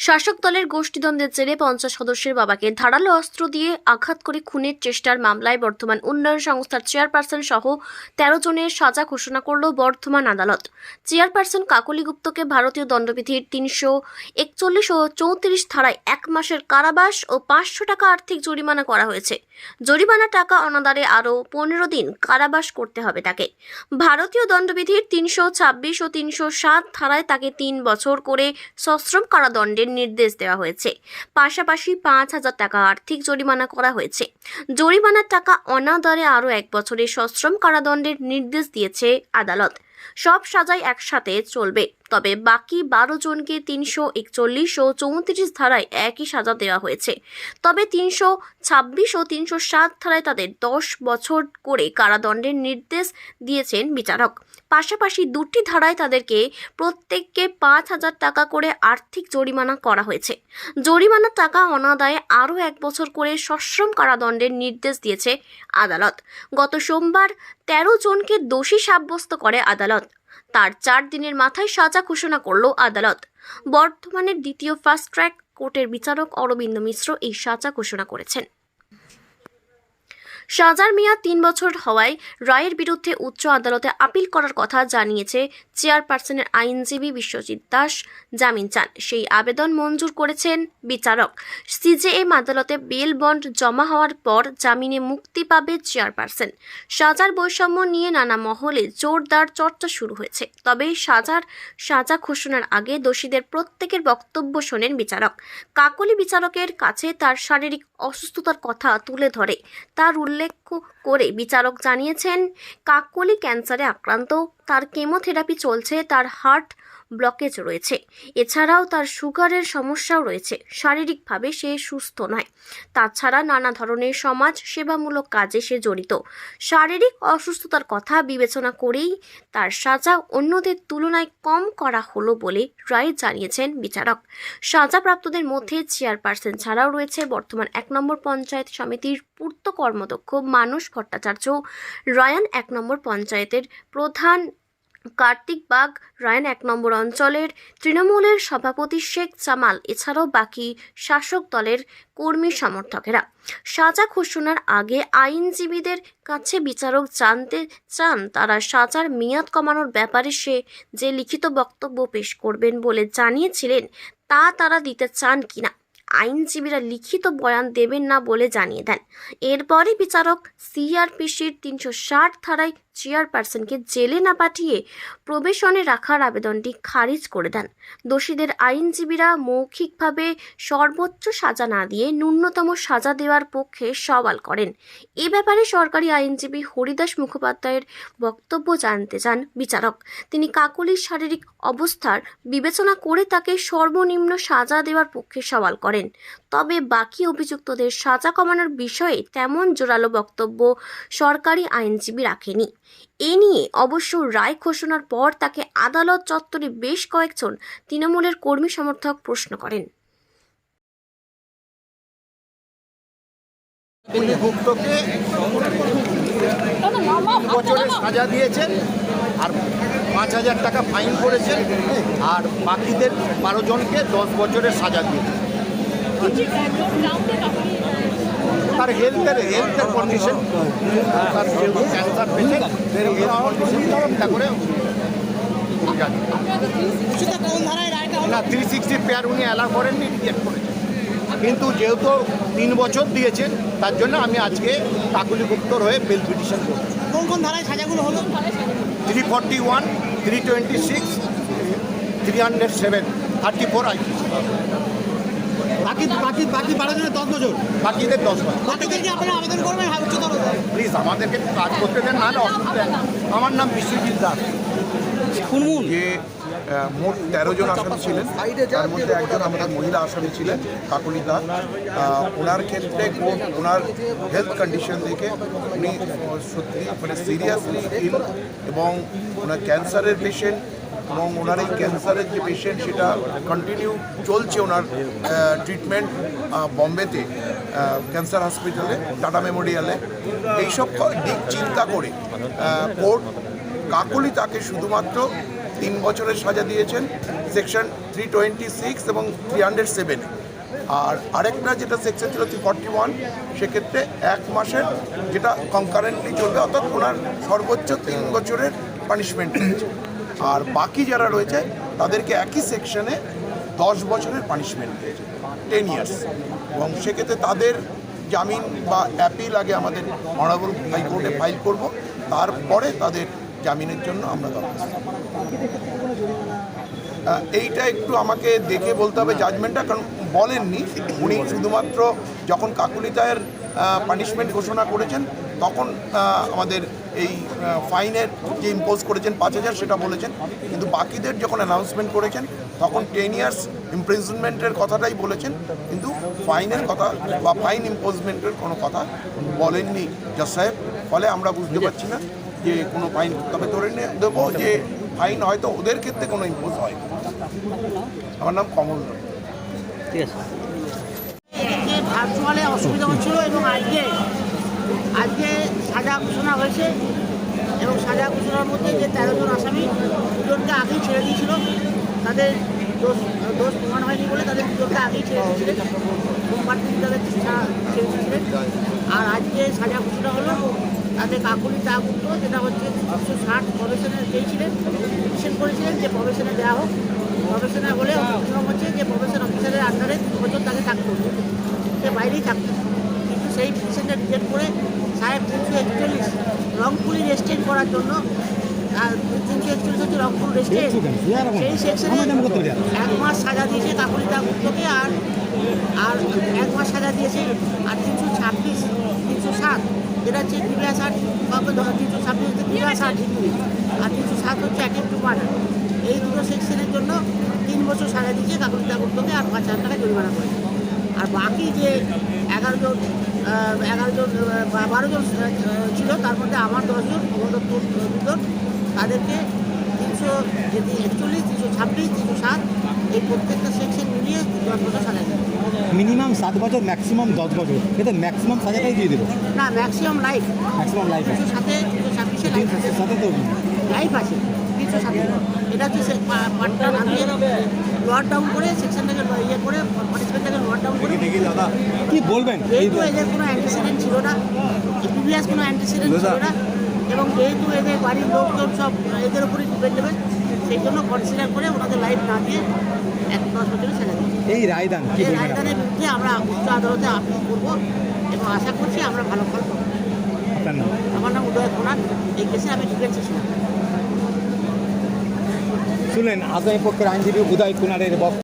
শাসক দলের গোষ্ঠীদ্বন্দ্বের জেরে পঞ্চাশ সদস্যের বাবাকে ধারালো অস্ত্র দিয়ে আঘাত করে খুনের চেষ্টার মামলায় বর্তমান উন্নয়ন সংস্থার চেয়ারপারসন সহ তেরো জনের সাজা ঘোষণা করল বর্ধমান আদালত। চেয়ারপারসন কাকলি গুপ্তকে ভারতীয় দণ্ডবিধির তিনশো একচল্লিশ ও চৌত্রিশ ধারায় এক মাসের কারাবাস ও পাঁচশো টাকা আর্থিক জরিমানা করা হয়েছে। জরিমানা টাকা অনাদারে আরও পনেরো দিন কারাবাস করতে হবে তাকে। ভারতীয় দণ্ডবিধির তিনশো ছাব্বিশ ও তিনশো সাত ধারায় তাকে তিন বছর করে সশ্রম কারাদণ্ডের নির্দেশ দেওয়া হয়েছে। পাশাপাশি পাঁচ হাজার টাকা আর্থিক জরিমানা করা হয়েছে। জরিমানার টাকা অনাদারে আরও এক বছরের সশ্রম কারাদণ্ডের নির্দেশ দিয়েছে আদালত। সব সাজাই একসাথে চলবে। তবে বাকি বারো জনকে তিনশো একচল্লিশ ও চৌত্রিশ ধারায় একই সাজা দেওয়া হয়েছে। তবে তিনশো ছাব্বিশ ও তিনশো সাত ধারায় তাদের দশ বছর করে কারাদণ্ডের নির্দেশ দিয়েছেন বিচারক। পাশাপাশি দুটি ধারায় তাদেরকে প্রত্যেককে পাঁচ হাজার টাকা করে আর্থিক জরিমানা করা হয়েছে। জরিমানার টাকা অনাদায়ে আরও এক বছর করে সশ্রম কারাদণ্ডের নির্দেশ দিয়েছে আদালত। গত সোমবার তেরো জনকে দোষী সাব্যস্ত করে আদালত। তার চার দিনের মাথায় সাজা ঘোষণা করল আদালত। বর্ধমানের দ্বিতীয় ফাস্ট ট্র্যাক কোর্টের বিচারক অরবিন্দ মিশ্র এই সাজা ঘোষণা করেছেন। সাজার মেয়াদ তিন বছর হওয়ায় রায়ের বিরুদ্ধে উচ্চ আদালতে আপিল করার কথা জানিয়েছে চেয়ারপারসনের আইনজীবী বিশ্বজিৎ দাস জামিন চান। সেই আবেদন মঞ্জুর করেছেন বিচারক। সিজেএম আদালতে বেল বন্ড জমা হওয়ার পর জামিনে মুক্তি পাবে চেয়ারপারসন। সাজার বৈষম্য নিয়ে নানা মহলে জোরদার চর্চা শুরু হয়েছে। তবে সাজার সাজা ঘোষণার আগে দোষীদের প্রত্যেকের বক্তব্য শোনেন বিচারক। কাকলি বিচারকের কাছে তার শারীরিক অসুস্থতার কথা তুলে ধরে। তার উল্লেখ করে বিচারক জানিয়েছেন কাকলি ক্যান্সারে আক্রান্ত তার কেমোথেরাপি চলছে তার হার্ট ব্লকেজ রয়েছে। এছাড়াও তার সুগারের সমস্যাও রয়েছে। শারীরিকভাবে সে সুস্থ নয়। তাছাড়া নানা ধরনের সমাজ সেবামূলক কাজে সে জড়িত। শারীরিক অসুস্থতার কথা বিবেচনা করেই তার সাজা অন্যদের তুলনায় কম করা হলো বলে রায় জানিয়েছেন বিচারক। সাজাপ্রাপ্তদের মধ্যে চেয়ারপারসন ছাড়াও রয়েছে বর্তমান এক নম্বর পঞ্চায়েত সমিতির পূর্ত কর্মদক্ষ মানুষ ভট্টাচার্য। রয়ান এক নম্বর পঞ্চায়েতের প্রধান কার্তিক বাগ, রায়ন এক নম্বর অঞ্চলের, তৃণমূলের সভাপতি শেখ জামাল, এছাড়াও বাকি শাসক দলের কর্মী সমর্থকেরা। সাজা ঘোষণার আগে আইনজীবীদের কাছে বিচারক জানতে চান, তারা সাজার মেয়াদ কমানোর ব্যাপারে সে যে লিখিত বক্তব্য পেশ করবেন বলে জানিয়েছিলেন, তা তারা দিতে চান কিনা? আইনজীবীরা লিখিত বয়ান দেবেন না বলে জানিয়ে দেন। এরপরে বিচারক সিআরপিসির তিনশো ষাট ধারায় চেয়ারপারসনকে জেলে না পাঠিয়ে প্রবেশনে রাখার আবেদনটি খারিজ করে দেন। দোষীদের আইনজীবীরা মৌখিকভাবে সর্বোচ্চ সাজা না দিয়ে ন্যূনতম সাজা দেওয়ার পক্ষে সওয়াল করেন। এ ব্যাপারে সরকারি আইনজীবী হরিদাস মুখোপাধ্যায়ের বক্তব্য জানতে চান বিচারক। তিনি কাকলির শারীরিক অবস্থার বিবেচনা করে তাকে সর্বনিম্ন সাজা দেওয়ার পক্ষে সওয়াল করেন। তবে বাকি অভিযুক্তদের সাজা কমানোর বিষয়ে তেমন জোরালো বক্তব্য সরকারি আইনজীবী রাখেনি। এ নিয়ে অবশ্য রায় ঘোষণার পর তাকে আদালত চত্বরে বেশ কয়েকজন তৃণমূলের কর্মী সমর্থক প্রশ্ন করেন। সাজা দিয়েছেন আর পাঁচ হাজার টাকা ফাইন করেছেন আর বাকিদের বারো জনকে দশ বছরের সাজা দিয়েছেন। তার হেলথের হেলথের কন্ডিশন তার যেহেতু ক্যান্সার পেশেন্ট হেলথ কন্ডিশন করে ধারায় রায়টা না থ্রি সিক্সটি পেয়ার উনি অ্যালাউ করেননি রিজেক্ট করেছেন কিন্তু যেহেতু তিন বছর দিয়েছেন তার জন্য আমি আজকে কাকুলি গুপ্তর হয়ে বেল পিটিশন করব কোন কোন ধারায় সাজাগুলো হলো? Three forty one three twenty six three hundred seven thirty four I বাকি বাকি বাকি বারো জনের দশ বছর বাকিদের দশ বার। বাকিদেরকে আপনারা আবেদন করবেন? হ্যাঁ উচ্চতর প্লিজ আমাদেরকে কাজ করতে দেন না হলে অসুবিধা আমার নাম বিশ্বজিৎ দাস। যে মোট তেরো জন আসামি ছিলেন। তার মধ্যে একজন আমাদের মহিলা আসামি ছিলেন কাকুলি দাস। ওনার ক্ষেত্রে কোর্ট ওনার হেলথ কন্ডিশন দেখে উনি সত্যি মানে সিরিয়াসলি ইল এবং ওনার ক্যান্সারের পেশেন্ট এবং ওনার এই ক্যান্সারের যে পেশেন্ট সেটা কন্টিনিউ চলছে ওনার ট্রিটমেন্ট বম্বেতে ক্যান্সার হসপিটালে টাটা মেমোরিয়ালে এইসব দিক চিন্তা করে কোর্ট কাকলি তাকে শুধুমাত্র তিন বছরের সাজা দিয়েছেন সেকশন থ্রি টোয়েন্টি সিক্স এবং থ্রি হান্ড্রেড সেভেনে আর আরেকটা যেটা সেকশন ছিল থ্রি ফর্টি ওয়ান সেক্ষেত্রে এক মাসের যেটা কনকারেন্টলি চলবে, অর্থাৎ ওনার সর্বোচ্চ তিন বছরের পানিশমেন্ট রয়েছে। আর বাকি যারা রয়েছে তাদেরকে একই সেকশনে দশ বছরের পানিশমেন্ট দিয়েছে টেন ইয়ার্স এবং সেক্ষেত্রে তাদের জামিন বা অ্যাপিল আগে আমাদের অনারেবল হাইকোর্টে ফাইল করব তারপরে তাদের জামিনের জন্য আমরা। আহ, এইটা একটু আমাকে দেখে বলতে হবে জাজমেন্টটা কারণ বলেননি উনি শুধুমাত্র যখন কাকুলিতায়ের পানিশমেন্ট ঘোষণা করেছেন তখন আমাদের এই ফাইনের যে ইম্পোজ করেছেন পাঁচ হাজার, সেটা বলেছেন। কিন্তু বাকিদের যখন অ্যানাউন্সমেন্ট করেছেন, তখন টেন ইয়ার্স ইমপ্রিজনমেন্টের কথাটাই বলেছেন। কিন্তু ফাইনের কথা বা ফাইন ইম্পোজমেন্টের কোনো কথা বলেননি জজ সাহেব। ফলে আমরা বুঝতে পারছি না যে কোনো ফাইন, তবে ধরে দেবো যে ফাইন হয়তো ওদের ক্ষেত্রে কোনো ইম্পোজ হয় আমার নাম কমল। ঠিক আছে। ভার্চুয়ালে অসুবিধা হচ্ছিল এবং আজকে আজকে সাজা ঘোষণা হয়েছে এবং সাজা ঘোষণার মধ্যে যে তেরো জন আসামি দুজনকে আগেই ছেড়ে দিয়েছিল, তাদের দোষ দোষ প্রমাণ হয়নি বলে তাদের দুজনকে আগেই ছেড়ে দিয়েছিলেন। সোমবার দিন তাদের ছেড়ে দিয়েছিলেন। আর আজকে সাজা ঘোষণা হলো, তাদের কাকুলি তাগুপ্ত, যেটা হচ্ছে একশো ষাট প্রবেশনের চেয়েছিলেন করেছিলেন যে প্রবেশনে দেওয়া হোক। প্রবেশনে হলে নিয়ম হচ্ছে যে প্রবেশন অফিসারের আন্ডারে তিন বছর তাকে থাকতে হতো সে বাইরেই থাকতো কিন্তু সেই পিটিশনটা রিজেক্ট করে সাহেব তিনশো একচল্লিশ রংপুরি রেস্টেন্ট করার জন্য আর তিনশো একচল্লিশ হচ্ছে রংপুর রেস্টেন্ট সেই সেকশনে এক মাস সাজা দিয়েছে কাকুলিতা গুপ্তকে আর আর এক মাস সাজা দিয়েছে আর তিনশো ছাব্বিশ তিনশো সাত। যেটা হচ্ছে কাউকে ধরো তিনশো ছাব্বিশ হচ্ছে আর্ট হিন্দুই আর তিনশো সাত হচ্ছে এক টু মার্ডার এই দুটো সেকশনের জন্য তিন বছর সাজা দিয়েছে কাকুলিতা গুপ্তকে আর পাঁচ হাজার টাকা জরিমানা করেছে। আর বাকি যে এগারো জন আহ, এগারো জন বারো জন ছিল। তার মধ্যে আমার দশজন ভগদত্তর দুজন তাদেরকে তিনশো যদি একচল্লিশ তিনশো ছাব্বিশ তিনশো সাত এই প্রত্যেকটা সেকশন মিলিয়ে দশ বছর সাজা মিনিমাম সাত বছর ম্যাক্সিমাম দশ বছর। এটা ম্যাক্সিমাম সাজাটাই দিয়ে দেবো। না ম্যাক্সিমাম লাইফ ম্যাক্সিমাম লাইফ তিনশো সাথে তিনশো ছাব্বিশে লাইফ আছে। সাথে তো লাইফ আছে। তিনশো সাথে এটা হচ্ছে পার্টটা নামিয়ে লোয়ার ডাউন করে সেকশনটাকে ইয়ে করে ডাউন কি বলবেন? যেহেতু এদের কোনো অ্যান্টিসিডেন্ট ছিল না। প্রিভিয়াস কোনো অ্যান্টিসিডেন্ট ছিল না। এবং যেহেতু এদের বাড়ির লোকজন সব এদের উপরে ডিপেন্ডেবল সেই জন্য কনসিডার করে ওনাদের লাইফ না দিয়ে এক দশ বছরের ছেড়ে এই রায়দান এই রায়দানের বিরুদ্ধে আমরা উচ্চ আদালতে আপিল করব এবং আশা করছি আমরা ভালো ফল পাবো। আমার নাম উদয় কুমার। এই কেসে আমি ডিফেন্সে শুনলেন পক্ষের আইনজীবী উদয় কুনারের বক্তব্য